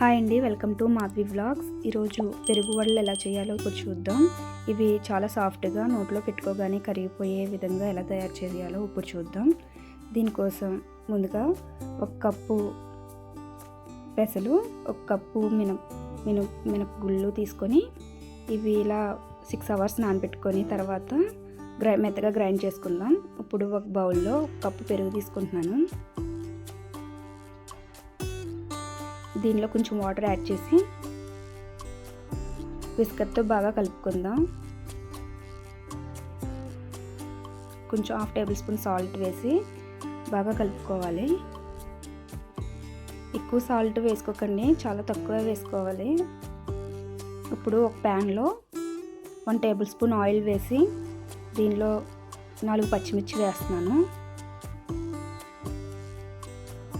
Hi అండి welcome to Madhavi vlogs. ఈరోజు పెరుగు వడలు ఎలా చేయాలో ఇప్పుడు చూద్దాం. ఇవి చాలా సాఫ్ట్గా నోట్లో పెట్టుకోగానే కరిగిపోయే విధంగా ఎలా తయారు చేయాలో ఇప్పుడు చూద్దాం. దీనికోసం ముందుగా ఒక కప్పు పెసలు ఒక కప్పు మినప్ మిన మినపగుళ్ళు తీసుకొని ఇవి ఇలా సిక్స్ అవర్స్ నానబెట్టుకొని తర్వాత గ్రై మెత్తగా గ్రైండ్ చేసుకుందాం. ఇప్పుడు ఒక బౌల్లో ఒక కప్పు పెరుగు తీసుకుంటున్నాను. దీనిలో కొంచెం వాటర్ యాడ్ చేసి విస్కర్తో బాగా కలుపుకుందాం. కొంచెం హాఫ్ టేబుల్ స్పూన్ సాల్ట్ వేసి బాగా కలుపుకోవాలి. ఎక్కువ సాల్ట్ వేసుకోకండి చాలా తక్కువ వేసుకోవాలి. ఇప్పుడు ఒక ప్యాన్లో వన్ టేబుల్ స్పూన్ ఆయిల్ వేసి దీనిలో నాలుగు పచ్చిమిర్చి వేస్తున్నాను.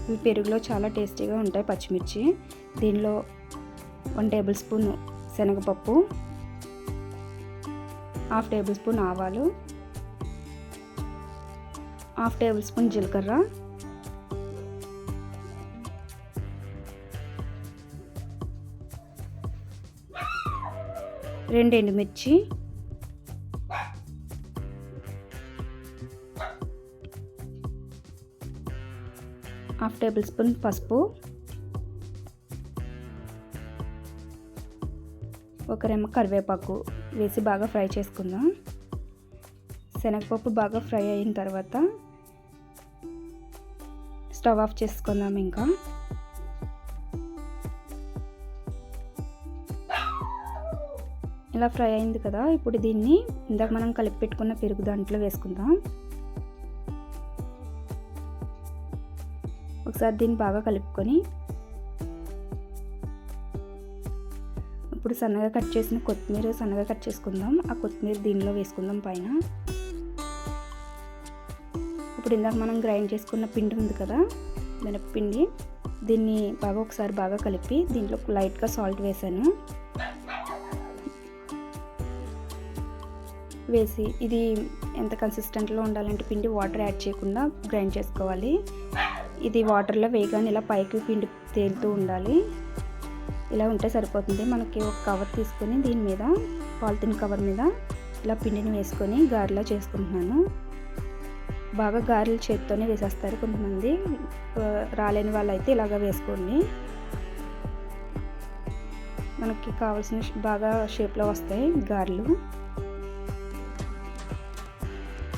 ఇవి పెరుగులో చాలా టేస్టీగా ఉంటాయి పచ్చిమిర్చి. దీనిలో వన్ టేబుల్ స్పూన్ శనగపప్పు హాఫ్ టేబుల్ స్పూన్ ఆవాలు హాఫ్ టేబుల్ స్పూన్ జీలకర్ర రెండు ఎండుమిర్చి హాఫ్ టేబుల్ స్పూన్ పసుపు. ఒక రెమ్మ కరివేపాకు వేసి బాగా ఫ్రై చేసుకుందాం. శనగపప్పు బాగా ఫ్రై అయిన తర్వాత స్టవ్ ఆఫ్ చేసుకుందాం ఇంకా. ఇలా ఫ్రై అయింది కదా ఇప్పుడు దీన్ని ఇందాక మనం కలిపి పెట్టుకున్న పెరుగు దాంట్లో వేసుకుందాం. ఒకసారి దీన్ని బాగా కలుపుకొని ఇప్పుడు సన్నగా కట్ చేసిన కొత్తిమీర సన్నగా కట్ చేసుకుందాం. ఆ కొత్తిమీర దీనిలో వేసుకుందాం పైన. ఇప్పుడు ఇందాక మనం గ్రైండ్ చేసుకున్న పిండి ఉంది కదా మినప్పిండి దీన్ని బాగా ఒకసారి బాగా కలిపి దీంట్లో లైట్గా సాల్ట్ వేసాను. వేసి ఇది ఎంత కన్సిస్టెంట్లో ఉండాలంటే పిండి వాటర్ యాడ్ చేయకుండా గ్రైండ్ చేసుకోవాలి. ఇది వాటర్లో వేయగానే ఇలా పైకి పిండి తేలుతూ ఉండాలి. ఇలా ఉంటే సరిపోతుంది. మనకి ఒక కవర్ తీసుకొని దీని మీద పాలిథిన్ కవర్ మీద ఇలా పిండిని వేసుకొని గారెలా చేసుకుంటున్నాను. బాగా గారెలు చేతితోనే వేసేస్తారు కొంతమంది. రాలేని వాళ్ళు అయితే ఇలాగ వేసుకోండి. మనకి కావాల్సిన బాగా షేప్లో వస్తాయి గారెలు.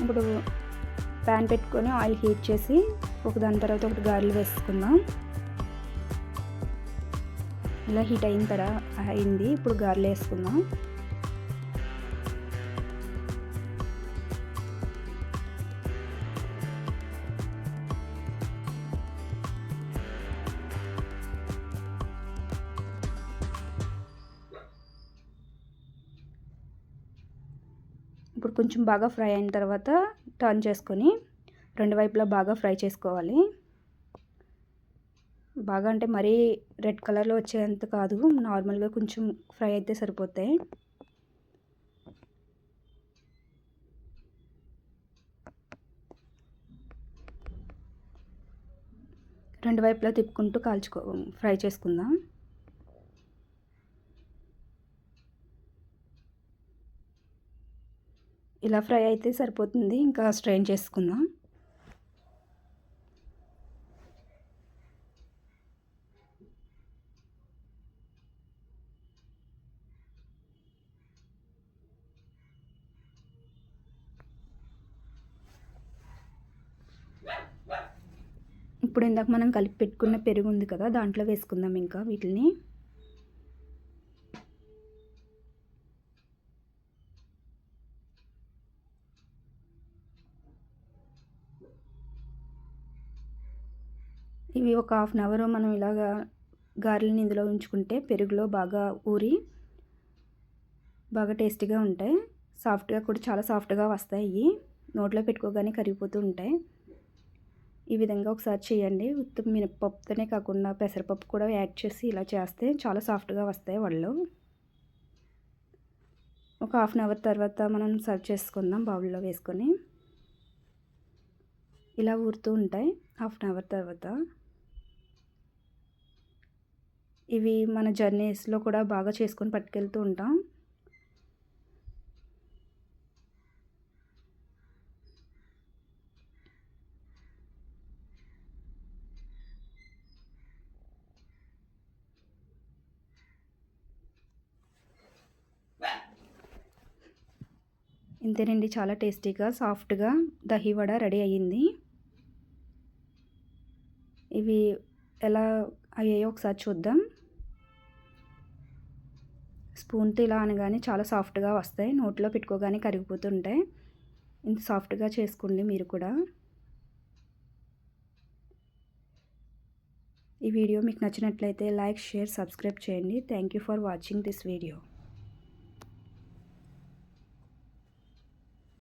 ఇప్పుడు ప్యాన్ పెట్టుకొని ఆయిల్ హీట్ చేసి ఒక దాని తర్వాత ఒకటి గారెలు వేసుకుందాం. ఇలా హీట్ అయిన తర్వాత అయింది. ఇప్పుడు గారెలు వేసుకుందాం. ఇప్పుడు కొంచెం బాగా ఫ్రై అయిన తర్వాత టర్న్ చేసుకొని రెండు వైపులా బాగా ఫ్రై చేసుకోవాలి. బాగా అంటే మరీ రెడ్ కలర్లో వచ్చేంత కాదు. నార్మల్గా కొంచెం ఫ్రై అయితే సరిపోతాయి. రెండు వైపులా తిప్పుకుంటూ కాల్చుకో ఫ్రై చేసుకుందాం. ఇలా ఫ్రై అయితే సరిపోతుంది. ఇంకా స్ట్రెయిన్ చేసుకుందాం. ఇప్పుడు ఇందాక మనం కలిపి పెట్టుకున్న పెరుగు ఉంది కదా దాంట్లో వేసుకుందాం ఇంకా వీటిని. ఇవి ఒక హాఫ్ అన్ అవర్ మనం ఇలాగా గారెలని ఇందులో ఉంచుకుంటే పెరుగులో బాగా ఊరి బాగా టేస్టీగా ఉంటాయి. సాఫ్ట్గా కూడా చాలా సాఫ్ట్గా వస్తాయి. ఇవి నోట్లో పెట్టుకోగానే కరిగిపోతూ ఉంటాయి. ఈ విధంగా ఒకసారి చేయండి. ఉత్త మినపప్పుతోనే కాకుండా పెసరపప్పు కూడా యాడ్ చేసి ఇలా చేస్తే చాలా సాఫ్ట్గా వస్తాయి వాళ్ళు ఒక హాఫ్ అన్ అవర్ తర్వాత మనం సర్వ్ చేసుకుందాం బౌల్లో వేసుకొని. ఇలా ఊరుతూ ఉంటాయి హాఫ్ అన్ అవర్ తర్వాత. ఇవి మన జర్నీస్లో కూడా బాగా చేసుకొని పట్టుకెళ్తూ ఉంటాం. ఇంతేనండి చాలా టేస్టీగా సాఫ్ట్గా దహి వడ రెడీ అయ్యింది. ఇవి ఎలా అయ్యాయో ఒకసారి చూద్దాం. స్పూన్తో ఇలా అనగానే చాలా సాఫ్ట్గా వస్తాయి. నోట్లో పెట్టుకోగానే కరిగిపోతుంటాయి. ఇంత సాఫ్ట్గా చేసుకోండి మీరు కూడా. ఈ వీడియో మీకు నచ్చినట్లయితే లైక్ షేర్ సబ్స్క్రైబ్ చేయండి. Thank you for watching this video.